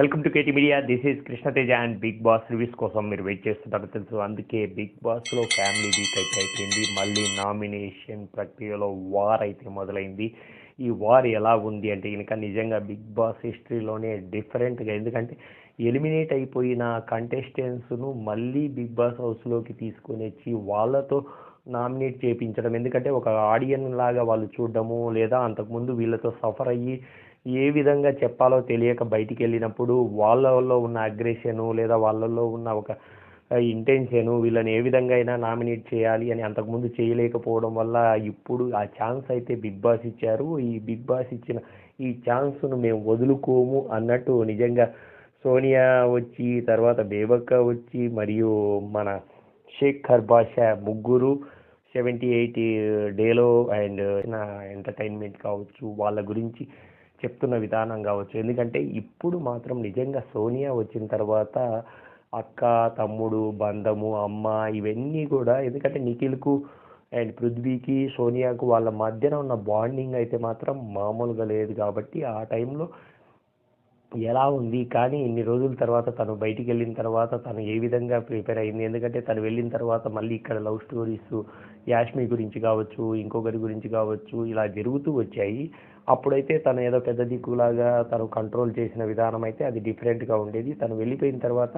Welcome to KT media. This is Krishnateja and Bigg Boss reviews కోసం మీరు wait చేస్తున్నారు తెలుసు. అందుకే బిగ్ బాస్లో ఫ్యామిలీ వీక్ అయితే అయిపోయింది. మళ్ళీ నామినేషన్ ప్రక్రియలో వార్ అయితే మొదలైంది. ఈ వార్ ఎలా ఉంది అంటే కనుక నిజంగా బిగ్ బాస్ హిస్టరీలోనే డిఫరెంట్గా ఎందుకంటే ఎలిమినేట్ అయిపోయిన కంటెస్టెంట్స్ను మళ్ళీ బిగ్ బాస్ హౌస్లోకి తీసుకొని వచ్చి వాళ్ళతో నామినేట్ చేయించడం ఎందుకంటే ఒక ఆడియన్ లాగా వాళ్ళు చూడడము లేదా అంతకుముందు వీళ్ళతో సఫర్ అయ్యి ఏ విధంగా చెప్పాలో తెలియక బయటికి వెళ్ళినప్పుడు వాళ్ళలో ఉన్న అగ్రెషను లేదా వాళ్ళలో ఉన్న ఒక ఇంటెన్షన్ వీళ్ళని ఏ విధంగా అయినా నామినేట్ చేయాలి అని అంతకుముందు చేయలేకపోవడం వల్ల ఇప్పుడు ఆ ఛాన్స్ అయితే బిగ్ బాస్ ఇచ్చారు. ఈ బిగ్ బాస్ ఇచ్చిన ఈ ఛాన్స్ను మేము వదులుకోము అన్నట్టు నిజంగా సోనియా వచ్చి తర్వాత బేబక్క వచ్చి మరియు మన షేక్ బాషా ముగ్గురు సెవెంటీ ఎయిటీ డేలో అండ్ నా ఎంటర్టైన్మెంట్ కావచ్చు వాళ్ళ గురించి చెప్తున్న విధానం కావచ్చు. ఎందుకంటే ఇప్పుడు మాత్రం నిజంగా సోనియా వచ్చిన తర్వాత అక్క తమ్ముడు బంధము అమ్మ ఇవన్నీ కూడా ఎందుకంటే నిఖిల్కు అండ్ పృథ్వీకి సోనియాకు వాళ్ళ మధ్యన ఉన్న బాండింగ్ అయితే మాత్రం మామూలుగా లేదు కాబట్టి ఆ టైంలో ఎలా ఉంది? కానీ ఇన్ని రోజుల తర్వాత తను బయటికి వెళ్ళిన తర్వాత తను ఏ విధంగా ప్రిపేర్ అయింది? ఎందుకంటే తను వెళ్ళిన తర్వాత మళ్ళీ ఇక్కడ లవ్ స్టోరీస్ యాష్మి గురించి కావచ్చు ఇంకొకరి గురించి కావచ్చు ఇలా జరుగుతూ వచ్చాయి. అప్పుడైతే తను ఏదో పెద్ద దిక్కులాగా తను కంట్రోల్ చేసిన విధానం అయితే అది డిఫరెంట్గా ఉండేది. తను వెళ్ళిపోయిన తర్వాత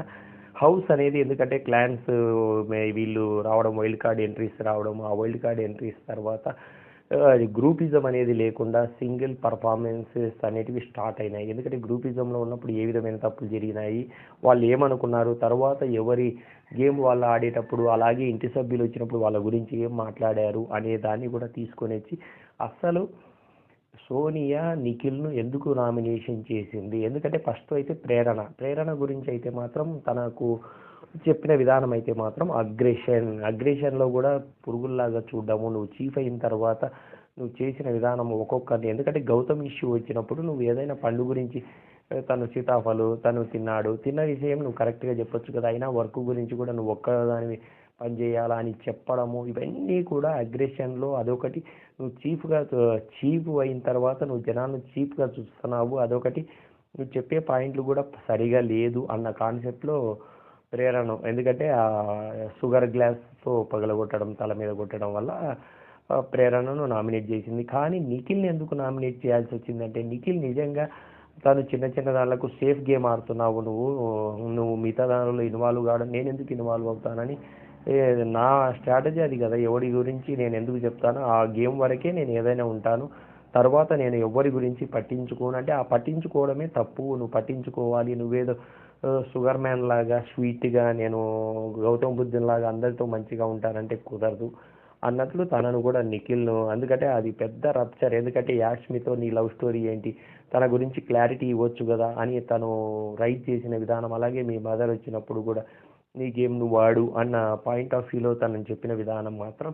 హౌస్ అనేది ఎందుకంటే క్లాన్స్ వీళ్ళు రావడం వైల్డ్ కార్డ్ ఎంట్రీస్ రావడం ఆ వైల్డ్ కార్డ్ ఎంట్రీస్ తర్వాత అది గ్రూపిజం అనేది లేకుండా సింగిల్ పర్ఫార్మెన్సెస్ అనేటివి స్టార్ట్ అయినాయి. ఎందుకంటే గ్రూపిజంలో ఉన్నప్పుడు ఏ విధమైన తప్పులు జరిగినాయి వాళ్ళు ఏమనుకున్నారు తర్వాత ఎవరి గేమ్ వాళ్ళు ఆడేటప్పుడు అలాగే ఇంటి సభ్యులు వచ్చినప్పుడు వాళ్ళ గురించి ఏం మాట్లాడారు అనే దాన్ని కూడా తీసుకొని వచ్చి అస్సలు సోనియా నిఖిల్ను ఎందుకు నామినేషన్ చేసింది? ఎందుకంటే ఫస్ట్ అయితే ప్రేరణ. ప్రేరణ గురించి అయితే మాత్రం తనకు చెప్పిన విధానం అయితే మాత్రం అగ్రెషన్ అగ్రెషన్లో కూడా పురుగుల్లాగా చూడడము నువ్వు చీఫ్ అయిన తర్వాత నువ్వు చేసిన విధానం ఒక్కొక్కరిని ఎందుకంటే గౌతమ్ ఇష్యూ వచ్చినప్పుడు నువ్వు ఏదైనా పండు గురించి తను సీతాఫలు తను తిన్నాడు తిన్న విషయం నువ్వు కరెక్ట్గా చెప్పొచ్చు కదా. అయినా వర్క్ గురించి కూడా నువ్వు ఒక్కదానివి పని చేయాలా అని చెప్పడము ఇవన్నీ కూడా అగ్రెషన్లో అదొకటి. నువ్వు చీఫ్గా చీఫ్ అయిన తర్వాత నువ్వు జనాలను చీఫ్గా చూస్తున్నావు అదొకటి. నువ్వు చెప్పే పాయింట్లు కూడా సరిగా లేదు అన్న కాన్సెప్ట్లో ప్రేరణ ఎందుకంటే ఆ షుగర్ గ్లాస్తో పగలగొట్టడం తల మీద కొట్టడం వల్ల ప్రేరణను నామినేట్ చేసింది. కానీ నిఖిల్ని ఎందుకు నామినేట్ చేయాల్సి వచ్చిందంటే నిఖిల్ నిజంగా తను చిన్న చిన్న దానిలకు సేఫ్ గేమ్ ఆడుతున్నావు నువ్వు నువ్వు మిగతా దానిలో ఇన్వాల్వ్ కావడం నేను ఎందుకు ఇన్వాల్వ్ అవుతానని నా స్ట్రాటజీ అది కదా. ఎవరి గురించి నేను ఎందుకు చెప్తాను ఆ గేమ్ వరకే నేను ఏదైనా ఉంటాను. తర్వాత నేను ఎవరి గురించి పట్టించుకోను? అంటే ఆ పట్టించుకోవడమే తప్పు. నువ్వు పట్టించుకోవాలి నువ్వేదో షుగర్ మ్యాన్ లాగా స్వీట్గా నేను గౌతమ్ బుద్ధుని లాగా అందరితో మంచిగా ఉంటానంటే కుదరదు. అన్నట్లు తనను కూడా నిఖిల్ను ఎందుకంటే అది పెద్ద రప్చర్ ఎందుకంటే యాష్మితో నీ లవ్ స్టోరీ ఏంటి? తన గురించి క్లారిటీ ఇవ్వచ్చు కదా అని తను రైట్ చేసిన విధానం. అలాగే మీ మదర్ వచ్చినప్పుడు కూడా నీ గేమ్ నువ్వు వాడు అన్న పాయింట్ ఆఫ్ వ్యూలో తనని చెప్పిన విధానం మాత్రం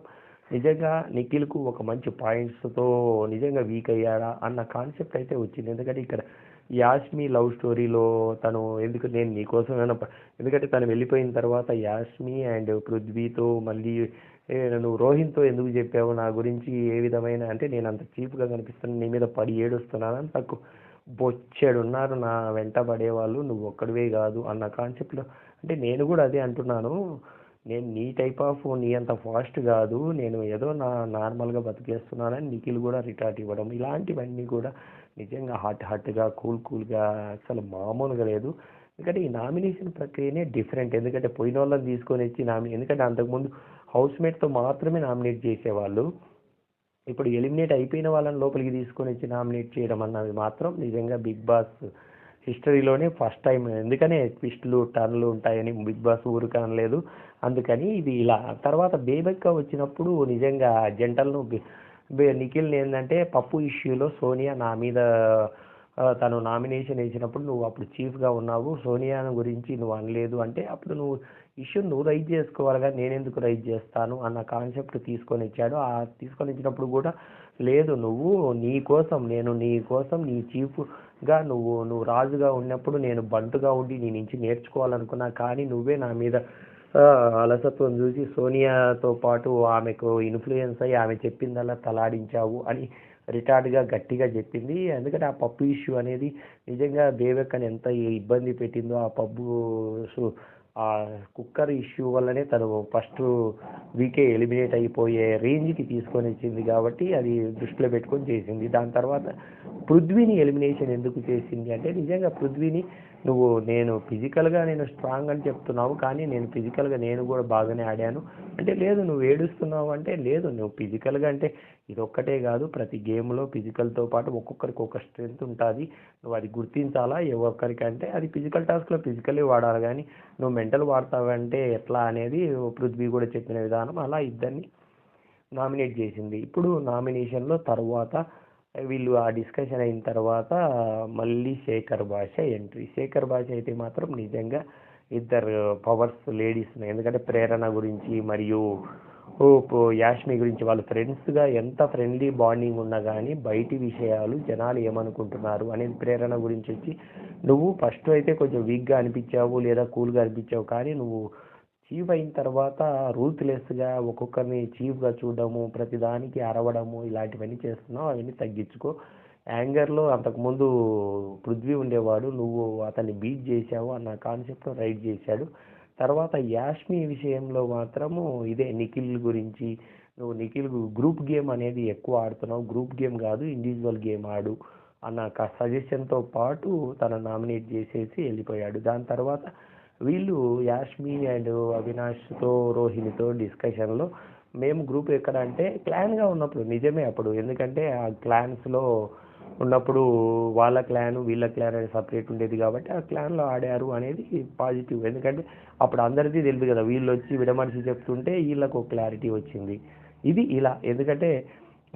నిజంగా నిఖిల్కు ఒక మంచి పాయింట్స్తో నిజంగా వీక్ అయ్యాడా అన్న కాన్సెప్ట్ అయితే వచ్చింది. ఎందుకంటే ఇక్కడ యాష్మి లవ్ స్టోరీలో తను ఎందుకు నేను నీకోసం ఎందుకంటే తను వెళ్ళిపోయిన తర్వాత యాష్మి అండ్ పృథ్వీతో మళ్ళీ నువ్వు రోహిన్తో ఎందుకు చెప్పావు? నా గురించి ఏ విధమైన అంటే నేను అంత చీప్గా కనిపిస్తున్నాను నీ మీద పడి ఏడుస్తున్నానని నాకు బొచ్చాడు ఉన్నారు నా వెంట పడేవాళ్ళు నువ్వు ఒక్కడివే కాదు అన్న కాన్సెప్ట్లో అంటే నేను కూడా అదే అంటున్నాను. నేను నీ టైప్ ఆఫ్ నీ అంత ఫాస్ట్ కాదు నేను ఏదో నా నార్మల్గా బతికేస్తున్నానని నిఖిల్ కూడా రిటార్ట్ ఇవ్వడం ఇలాంటివన్నీ కూడా నిజంగా హాట్ హాట్గా కూల్ కూల్గా అసలు మామూలుగా లేదు. ఎందుకంటే ఈ నామినేషన్ ప్రక్రియనే డిఫరెంట్ ఎందుకంటే పోయిన వాళ్ళని తీసుకొని వచ్చి నామినే ఎందుకంటే అంతకుముందు హౌస్మేట్తో మాత్రమే నామినేట్ చేసేవాళ్ళు. ఇప్పుడు ఎలిమినేట్ అయిపోయిన వాళ్ళని లోపలికి తీసుకొని వచ్చి నామినేట్ చేయడం అన్నది మాత్రం నిజంగా బిగ్ బాస్ హిస్టరీలోనే ఫస్ట్ టైం ఎందుకనే ట్విస్టులు టర్న్లు ఉంటాయని బిగ్ బాస్ ఊరికి అనలేదు. అందుకని ఇది ఇలా. తర్వాత బేబెక్క వచ్చినప్పుడు నిజంగా జంటలను నిఖిల్ ఏంటంటే పప్పు ఇష్యూలో సోనియా నా మీద తను నామినేషన్ వేసినప్పుడు నువ్వు అప్పుడు చీఫ్గా ఉన్నావు సోనియా గురించి నువ్వు అనలేదు అంటే అప్పుడు నువ్వు ఇష్యూ నువ్వు రైజ్ చేసుకోవాలి కానీ నేను ఎందుకు రైజ్ చేస్తాను అన్న కాన్సెప్ట్ తీసుకొని ఇచ్చాడు ఆ తీసుకొని ఇచ్చినప్పుడు కూడా లేదు నువ్వు నీ కోసం నేను నీ కోసం నీ చీఫ్గా నువ్వు నువ్వు రాజుగా ఉన్నప్పుడు నేను బంటుగా ఉండి నీ నుంచి నేర్చుకోవాలనుకున్నా కానీ నువ్వే నా మీద అలసత్వం చూసి సోనియాతో పాటు ఆమెకు ఇన్ఫ్లుయెన్స్ అయ్యి ఆమె చెప్పిందల్లా తలాడించావు అని రిటార్డ్గా గట్టిగా చెప్పింది. ఎందుకంటే ఆ పప్పు ఇష్యూ అనేది నిజంగా దేవక్కని ఎంత ఇబ్బంది పెట్టిందో ఆ పబ్బు ఆ కుక్కర్ ఇష్యూ వల్లనే తను ఫస్ట్ వీకే ఎలిమినేట్ అయిపోయే రేంజ్కి తీసుకొని వచ్చింది కాబట్టి అది దృష్టిలో పెట్టుకొని చేసింది. దాని తర్వాత పృథ్వీని ఎలిమినేషన్ ఎందుకు చేసింది అంటే నిజంగా పృథ్వీని నువ్వు నేను ఫిజికల్గా నేను స్ట్రాంగ్ అని చెప్తున్నావు కానీ నేను ఫిజికల్గా నేను కూడా బాగానే ఆడాను. అంటే లేదు నువ్వు ఏడుస్తున్నావు అంటే లేదు నువ్వు ఫిజికల్గా అంటే ఇది ఒక్కటే కాదు. ప్రతి గేమ్లో ఫిజికల్తో పాటు ఒక్కొక్కరికి ఒక స్ట్రెంగ్త్ ఉంటుంది. నువ్వు అది గుర్తించాలా? ఏ ఒక్కరికంటే అది ఫిజికల్ టాస్క్లో ఫిజికలే వాడాలి. కానీ నువ్వు మెంటల్ వాడతావంటే ఎట్లా అనేది పృథ్వీ కూడా చెప్పిన విధానం అలా ఇద్దరిని నామినేట్ చేసింది. ఇప్పుడు నామినేషన్లో తర్వాత వీళ్ళు ఆ డిస్కషన్ అయిన తర్వాత మళ్ళీ శేఖర్ భాష ఎంట్రీ. శేఖర్ భాష అయితే మాత్రం నిజంగా ఇద్దరు పవర్స్ లేడీస్ ఎందుకంటే ప్రేరణ గురించి మరియు యాష్మి గురించి వాళ్ళు ఫ్రెండ్స్గా ఎంత ఫ్రెండ్లీ బాండింగ్ ఉన్నా కానీ బయటి విషయాలు జనాలు ఏమనుకుంటున్నారు అనేది ప్రేరణ గురించి వచ్చి నువ్వు ఫస్ట్ అయితే కొంచెం వీక్గా అనిపించావు లేదా కూల్గా అనిపించావు కానీ నువ్వు చీఫ్ అయిన తర్వాత రూత్లెస్గా ఒక్కొక్కరిని చీఫ్గా చూడడము ప్రతిదానికి అరవడము ఇలాంటివన్నీ చేస్తున్నావు అవన్నీ తగ్గించుకో. యాంగర్లో అంతకుముందు పృథ్వీ ఉండేవాడు నువ్వు అతన్ని బీట్ చేశావు అన్న కాన్సెప్ట్ రైడ్ చేశాడు. తర్వాత యాష్మి విషయంలో మాత్రము ఇదే నిఖిల్ గురించి. నువ్వు నిఖిల్ గ్రూప్ గేమ్ అనేది ఎక్కువ ఆడుతున్నావు. గ్రూప్ గేమ్ కాదు ఇండివిజువల్ గేమ్ ఆడు అన్న సజెషన్తో పాటు తన నామినేట్ చేసేసి వెళ్ళిపోయాడు. దాని తర్వాత వీళ్ళు యాష్మి అండ్ అవినాష్తో రోహిణితో డిస్కషన్లో మేము గ్రూప్ ఎక్కడ అంటే క్లాన్గా ఉన్నప్పుడు నిజమే అప్పుడు. ఎందుకంటే ఆ క్లాన్స్లో ఉన్నప్పుడు వాళ్ళ క్లాన్ వీళ్ళ క్లాన్ అనేది సపరేట్ ఉండేది కాబట్టి ఆ క్లాన్లో ఆడారు అనేది పాజిటివ్. ఎందుకంటే అప్పుడు అందరికీ తెలియదు కదా వీళ్ళు వచ్చి విడమనిషి చెప్తుంటే వీళ్ళకు క్లారిటీ వచ్చింది. ఇది ఇలా. ఎందుకంటే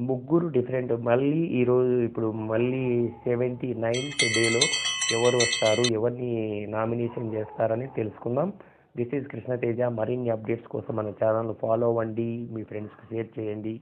ముగ్గురు డిఫరెంట్. మళ్ళీ ఈరోజు ఇప్పుడు మళ్ళీ సెవెంటీ నైన్త్ డేలో ఎవరు వస్తారు ఎవరిని నామినేషన్ చేస్తారని తెలుసుకుందాం. This is Krishnateja. మరిన్ని అప్డేట్స్ కోసం మన ఛానల్ ఫాలో అవ్వండి. మీ ఫ్రెండ్స్కి షేర్ చేయండి.